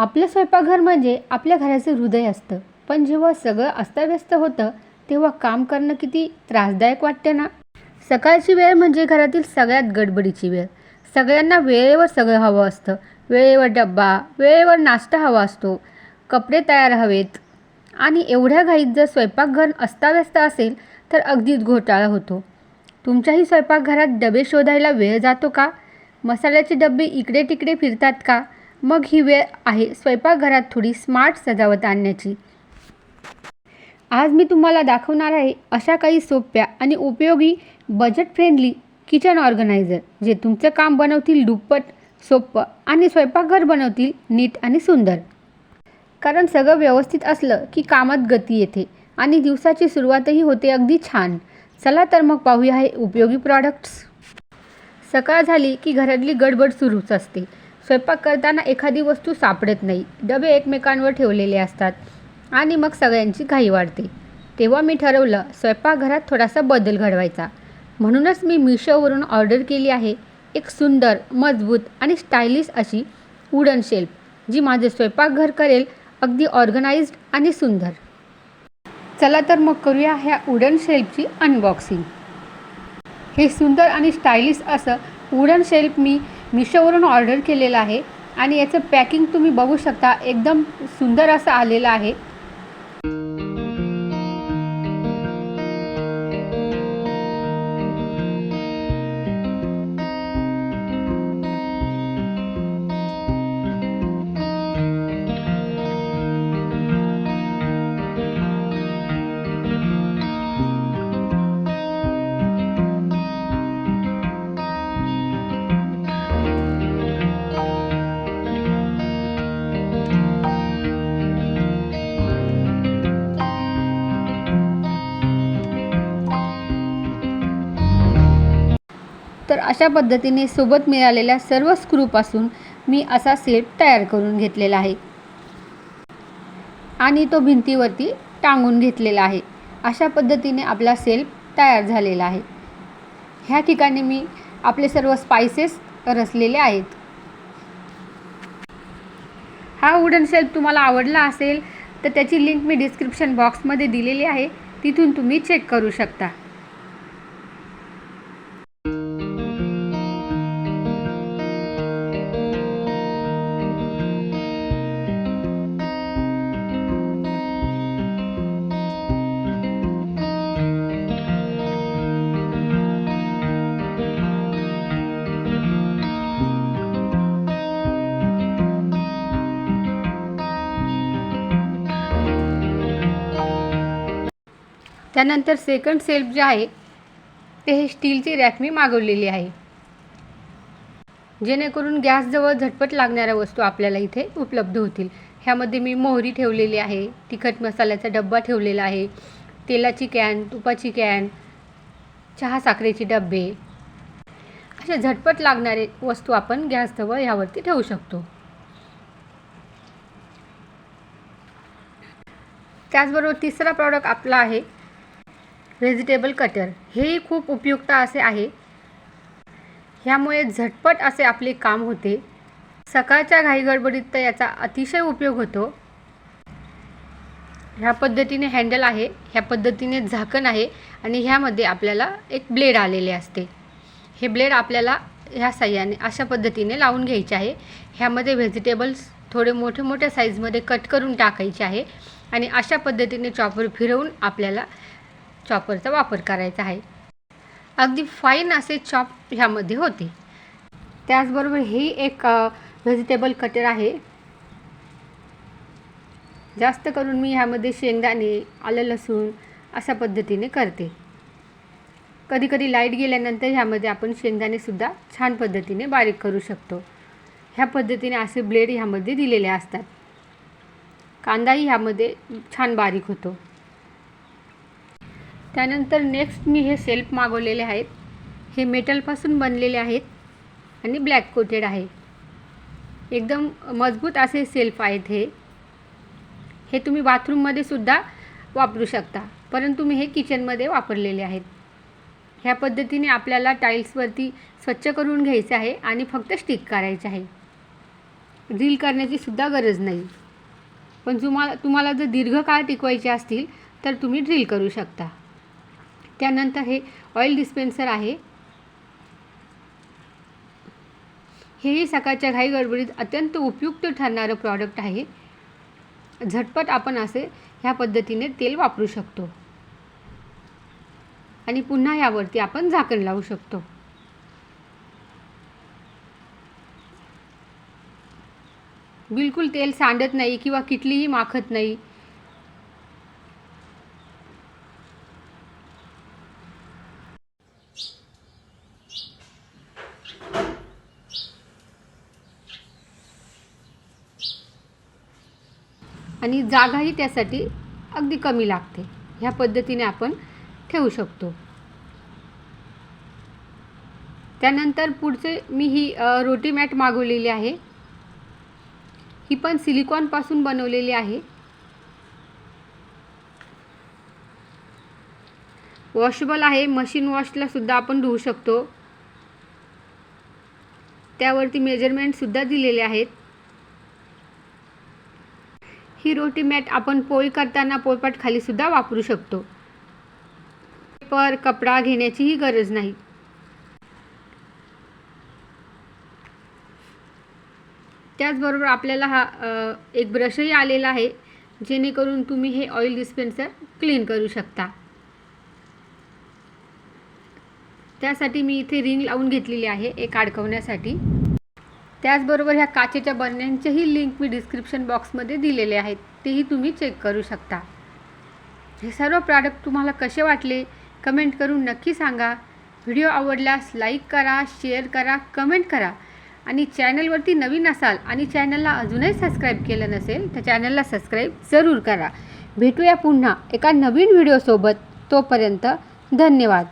आपलं स्वयंपाकघर म्हणजे आपल्या घराचं हृदय असतं. पण जेव्हा सगळं अस्ताव्यस्त होतं तेव्हा काम करणं किती त्रासदायक वाटते ना? सकाळची वेळ म्हणजे घरातील सगळ्यात गडबडीची वेळ. सगळ्यांना वेळेवर सगळं हवं असतं. वेळेवर डब्बा वेळेवर नाश्ता हवा असतो. कपडे तयार हवेत. आणि एवढ्या घाईत जर स्वयंपाकघर अस्ताव्यस्त असेल तर अगदीच घोटाळा होतो. तुमच्याही स्वयंपाकघरात डबे शोधायला वेळ जातो का? मसाल्याचे डबे इकडे तिकडे फिरतात का? मग ही वेळ आहे स्वयंपाकघरात थोडी स्मार्ट सजावट आणण्याची. आज मी तुम्हाला दाखवणार आहे अशा काही सोप्या आणि उपयोगी बजेट फ्रेंडली किचन ऑर्गनायझर जे तुमचं काम बनवतील दुप्पट सोपं आणि स्वयंपाकघर बनवतील नीट आणि सुंदर. कारण सगळं व्यवस्थित असलं की कामात गती येते आणि दिवसाची सुरुवातही होते अगदी छान. चला तर मग पाहूया हे उपयोगी प्रॉडक्ट्स सकाळ झाली की घरातली गडबड सुरूच असते. स्वयंपाक करताना एखादी वस्तू सापडत नाही. डबे एकमेकांवर ठेवलेले असतात आणि मग सगळ्यांची घाई वाढते. तेव्हा मी ठरवलं स्वयंपाकघरात थोडासा बदल घडवायचा. म्हणूनच मी मिशोवरून ऑर्डर केली आहे एक सुंदर मजबूत आणि स्टायलिश अशी वुडन शेल्फ जी माझे स्वयंपाकघर करेल अगदी ऑर्गनाइज्ड आणि सुंदर. चला तर मग करूया ह्या वुडन शेल्फची अनबॉक्सिंग. हे सुंदर आणि स्टायलिश असं वुडन शेल्फ मी मिशोवरून ऑर्डर केलेलं आहे आणि याचं पॅकिंग तुम्ही बघू शकता. एकदम सुंदर असं आलेलं आहे. तर अशा पद्धतीने सोबत मिळालेल्या सर्व स्क्रूपासून मी असा सेट तयार करून घेतलेला आहे. आणि तो भिंतीवरती टांगून घेतलेला आहे. अशा पद्धतीने आपला सेल्फ तयार झालेला आहे. ह्या ठिकाणी मी आपले सर्व स्पायसेस रचलेले आहेत. हा वुडन शेल्फ तुम्हाला आवडला असेल तर त्याची लिंक मी डिस्क्रिप्शन बॉक्समध्ये दिलेली आहे. तिथून तुम्ही चेक करू शकता. त्यानंतर सेकंड सेल्फ जे आहे ते हे स्टीलची रॅक मी मागवलेली आहे. जेणेकरून गॅसजवळ झटपट लागणाऱ्या वस्तू आपल्याला इथे उपलब्ध होतील. ह्यामध्ये मी मोहरी ठेवलेली आहे तिखट मसाल्याचा डब्बा ठेवलेला आहे तेलाची कॅन तुपाची कॅन चहा साखरेचे डबे असे झटपट लागणारे वस्तू आपण गॅसजवळ ह्यावरती ठेवू शकतो. त्याचबरोबर तिसरा प्रॉडक्ट आपला आहे व्हेजिटेबल कटर. हेही खूप उपयुक्त असे आहे. ह्यामुळे झटपट असे आपले काम होते. सकाळच्या घाईगडबडीत तर याचा अतिशय उपयोग होतो. ह्या पद्धतीने हँडल आहे. ह्या पद्धतीने झाकण आहे. आणि ह्यामध्ये आपल्याला एक ब्लेड आलेले असते. हे ब्लेड आपल्याला ह्या साह्याने अशा पद्धतीने लावून घ्यायचे आहे. ह्यामध्ये व्हेजिटेबल्स थोडे मोठे मोठ्या साईजमध्ये कट करून टाकायचे आहे. आणि अशा पद्धतीने चॉपर फिरवून आपल्याला चॉपरचा वापर करायचा आहे. अगदी फाईन असे चॉप ह्यामध्ये होते. त्याचबरोबर ही एक व्हेजिटेबल कटर आहे. जास्त करून मी ह्यामध्ये शेंगदाणे आलं लसूण अशा पद्धतीने करते. कधी कधी लाइट गेल्यानंतर ह्यामध्ये आपण शेंगदाणेसुद्धा छान पद्धतीने बारीक करू शकतो. ह्या पद्धतीने असे ब्लेड ह्यामध्ये दिलेले असतात. कांदाही ह्यामध्ये छान बारीक होतो. त्यानंतर नेक्स्ट मी हे सेल्फ मागवलेले आहेत. हे मेटलपासून बनलेले आहेत आणि ब्लॅक कोटेड आहे. एकदम मजबूत असे सेल्फ आहेत हे. हे तुम्ही बाथरूममध्ये सुद्धा वापरू शकता. परंतु मी हे किचनमध्ये वापरलेले आहेत. ह्या पद्धतीने आपल्याला टाईल्सवरती स्वच्छ करून घ्यायचे आहे आणि फक्त स्टिक करायचे आहे. ड्रिल करण्याची सुद्धा गरज नाही. पण तुम्हाला तुम्हाला जर दीर्घकाळ टिकवायचे असतील तर तुम्ही ड्रिल करू शकता. त्यानंतर हे ऑइल डिस्पेन्सर आहे. हेही सकाळच्या घाई गडबडीत अत्यंत उपयुक्त ठरणारं प्रॉडक्ट आहे. झटपट आपण असे ह्या पद्धतीने तेल वापरू शकतो. आणि पुन्हा यावरती आपण झाकण लावू शकतो. बिलकुल तेल सांडत नाही किंवा किटलीही माखत नाही. आणि जागाही त्यासाठी अगदी कमी लागते. ह्या पद्धतीने आपण ठेवू शकतो. त्यानंतर पुढचे मी ही रोटी मॅट मागवलेली आहे. ही पण सिलिकॉनपासून बनवलेली आहे. वॉशेबल आहे मशीन वॉशला सुद्धा आपण धुवू शकतो. त्यावरती मेजरमेंटसुद्धा दिलेले आहेत. ही रोटी मॅट आपण पोळी करताना पोळपाट वापरू शकतो. पेपर कपडा घेण्याचीही गरज नाही. त्याचबरोबर आपल्याला हा एक ब्रशही आलेला आहे जेणेकरून तुम्ही हे ऑइल डिस्पेन्सर क्लीन करू शकता. त्यासाठी मी इथे रिंग लावून घेतलेली आहे एक अडकवण्यासाठी. त्याचबरोबर ह्या काचेच्या बरण्यांचेही लिंक मी डिस्क्रिप्शन बॉक्समध्ये दिलेले आहेत. तेही तुम्ही चेक करू शकता. हे सर्व प्रॉडक्ट तुम्हाला कसे वाटले? कमेंट करून नक्की सांगा. व्हिडिओ आवडल्यास लाईक करा शेअर करा कमेंट करा. आणि चॅनलवरती नवीन असाल आणि चॅनलला अजूनही सबस्क्राईब केलं नसेल तर चॅनलला सबस्क्राईब जरूर करा. भेटूया पुन्हा एका नवीन व्हिडिओसोबत तोपर्यंत धन्यवाद.